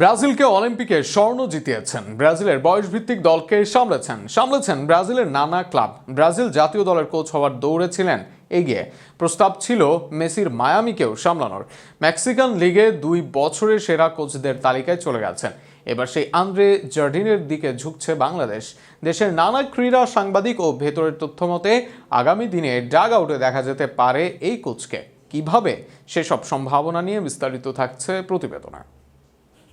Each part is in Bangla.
ব্রাজিলকে অলিম্পিকে স্বর্ণ জিতিয়েছেন। ব্রাজিলের বয়সভিত্তিক দলকে সামলেছেন। সামলেছেন ব্রাজিলের নানা ক্লাব। ব্রাজিল জাতীয় দলের কোচ হওয়ার দৌড়ে ছিলেন, এগিয়ে। প্রস্তাব ছিল মেসির মায়ামিকেও সামলানোর। মেক্সিকান লিগে দুই বছরের সেরা কোচদের তালিকায় চলে গেছেন। এবার সেই আন্দ্রে জার্ডিনের দিকে ঝুঁকছে বাংলাদেশ। দেশের নানা ক্রীড়া সাংবাদিক ও ভেতরের তথ্য মতে আগামী দিনে ডাগ আউটে দেখা যেতে পারে এই কোচকে। কীভাবে? সেসব সম্ভাবনা নিয়ে বিস্তারিত থাকছে প্রতিবেদনা।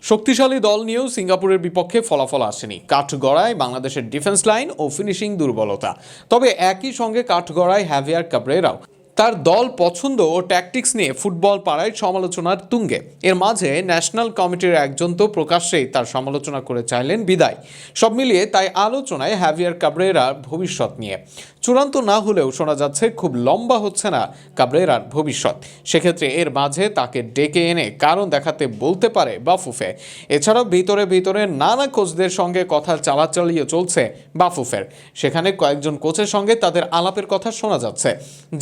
শক্তিশালী দল নিয়েও সিঙ্গাপুরের বিপক্ষে ফলাফল আসেনি। কাঠগড়ায় বাংলাদেশের ডিফেন্স লাইন ও ফিনিশিং দুর্বলতা। তবে একই সঙ্গে কাঠগড়ায় হ্যাভিয়ার কাবরেরাও তার দল পছন্দ ও ট্যাকটিক্স নিয়ে ফুটবল পাড়ায় সমালোচনার তুঙ্গে। এর মাঝে ন্যাশনাল কমিটির একজন তো প্রকাশ্যেই তার সমালোচনা করে চাইলেন বিদায়। সব মিলিয়ে তাই আলোচনায় হ্যাভিয়ার কাবরেরার ভবিষ্যৎ নিয়ে। চূড়ান্ত না হলেও শোনা যাচ্ছে, খুব লম্বা হচ্ছে না কাবরেরার ভবিষ্যৎ। সেক্ষেত্রে এর মাঝে তাকে ডেকে এনে কারণ দেখাতে বলতে পারে বাফুফে। এছাড়াও ভিতরে ভিতরে নানা কোচদের সঙ্গে কথা চালাচালিয়ে চলছে বাফুফের। সেখানে কয়েকজন কোচের সঙ্গে তাদের আলাপের কথা শোনা যাচ্ছে,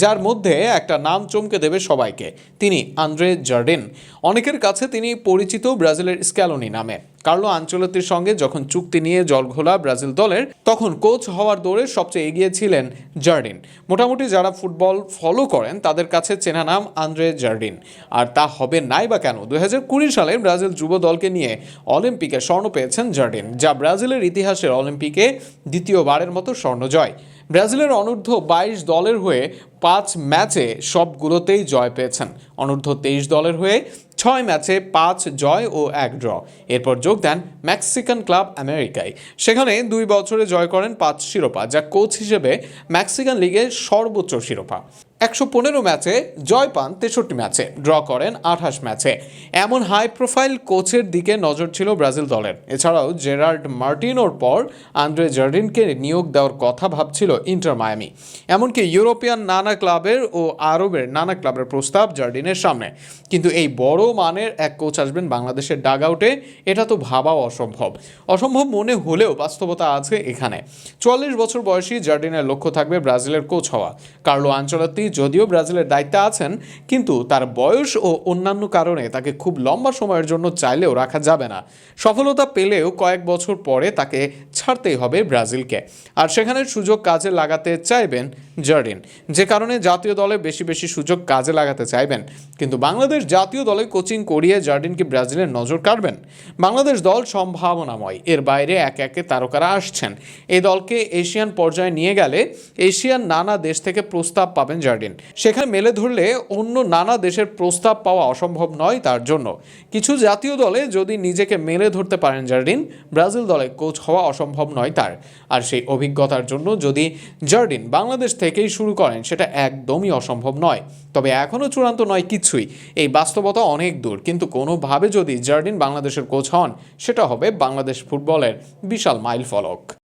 যার মধ্যে একটা নাম চমকে দেবে সবাইকে। তিনি আন্দ্রে জার্ডেন। অনেকের কাছে তিনি পরিচিত ব্রাজিলের স্ক্যালোনি নামে। কার্লো আঞ্চলতির সঙ্গে যখন চুক্তি নিয়ে জলঘোলা ব্রাজিল দলের, তখন কোচ হওয়ার দৌড়ে সবচেয়ে এগিয়ে ছিলেন জার্ডিন। মোটামুটি যারা ফুটবল ফলো করেন, তাদের কাছে চেনা নাম আন্দ্রে জার্ডিন। আর তা হবে নাই বা কেন? দুই হাজার কুড়ি সালে ব্রাজিল যুব দলকে নিয়ে অলিম্পিকে স্বর্ণ পেয়েছেন জার্ডিন, যা ব্রাজিলের ইতিহাসের অলিম্পিকে দ্বিতীয়বারের মতো স্বর্ণ জয়। ব্রাজিলের অনূর্ধ্ব বাইশ দলের হয়ে পাঁচ ম্যাচে সবগুলোতেই জয় পেয়েছেন। অনূর্ধ্ব তেইশ দলের হয়ে ছয় ম্যাচে পাঁচ জয় ও এক ড্র। এরপর যোগ দেন মেক্সিকান ক্লাব আমেরিকায়। সেখানে দুই বছরে জয় করেন পাঁচ শিরোপা, যা কোচ হিসেবে মেক্সিকান লিগের সর্বোচ্চ শিরোপা। একশো পনেরো ম্যাচে জয় পান তেষট্টি ম্যাচে, ড্র করেন আঠাশ ম্যাচে। এমন হাই প্রোফাইল কোচের দিকে নজর ছিল ব্রাজিল দলের। এছাড়াও জেরার্ড মার্টিনোর পর আন্দ্রে জার্ডিনকে নিয়োগ দেওয়ার কথা ভাবছিল ইন্টার মায়ামি। এমনকি ইউরোপিয়ান নানা ক্লাবের ও আরবের নানা ক্লাবের প্রস্তাব জার্ডিনের সামনে। কিন্তু এই বড় মানের এক কোচ আসবেন বাংলাদেশের ডাগ আউটে এটা তো ভাবাও অসম্ভব। অসম্ভব মনে হলেও বাস্তবতা আছে এখানে। চুয়াল্লিশ বছর বয়সী জার্ডিনের লক্ষ্য থাকবে ব্রাজিলের কোচ হওয়া। কার্লো আঞ্চলত্তি যদিও ব্রাজিলের দায়িত্বে আছেন, কিন্তু তার বয়স ও অন্যান্য কারণে তাকে খুব লম্বা সময়ের জন্য চাইলেও রাখা যাবে না। সফলতা পেলেও কয়েক বছর পরে তাকে ছাড়তেই হবে ব্রাজিলকে। আর সেখানে সুযোগ কাজে লাগাতে চাইবেন জার্ডিন। যে কারণে জাতীয় দলে বেশি বেশি সুযোগ কাজে লাগাতে চাইবেন। কিন্তু বাংলাদেশ জাতীয় দলে কোচিং করিয়ে জার্ডিনকে ব্রাজিলের নজর কাড়বেন। বাংলাদেশ দল সম্ভাবনাময়। এর বাইরে একে একে তারকারা আসছেন। এই দলকে এশিয়ান পর্যায়ে নিয়ে গেলে এশিয়ান নানা দেশ থেকে প্রস্তাব পাবেন জার্ডিন। সেখানে মেলে ধরলে অন্য নানা দেশের প্রস্তাব পাওয়া অসম্ভব নয় তার জন্য। কিছু জাতীয় দলে যদি নিজেকে মেলে ধরতে পারেন জার্ডিন, ব্রাজিল দলে কোচ হওয়া অসম্ভব নয় তার। আর সেই অভিজ্ঞতার জন্য যদি জার্ডিন বাংলাদেশ থেকেই শুরু করেন, সেটা একদমই অসম্ভব নয়। তবে এখনও চূড়ান্ত নয় কিছুই। এই বাস্তবতা অনেক দূর। কিন্তু কোনোভাবে যদি জার্ডিন বাংলাদেশের কোচ হন, সেটা হবে বাংলাদেশ ফুটবলের বিশাল মাইল ফলক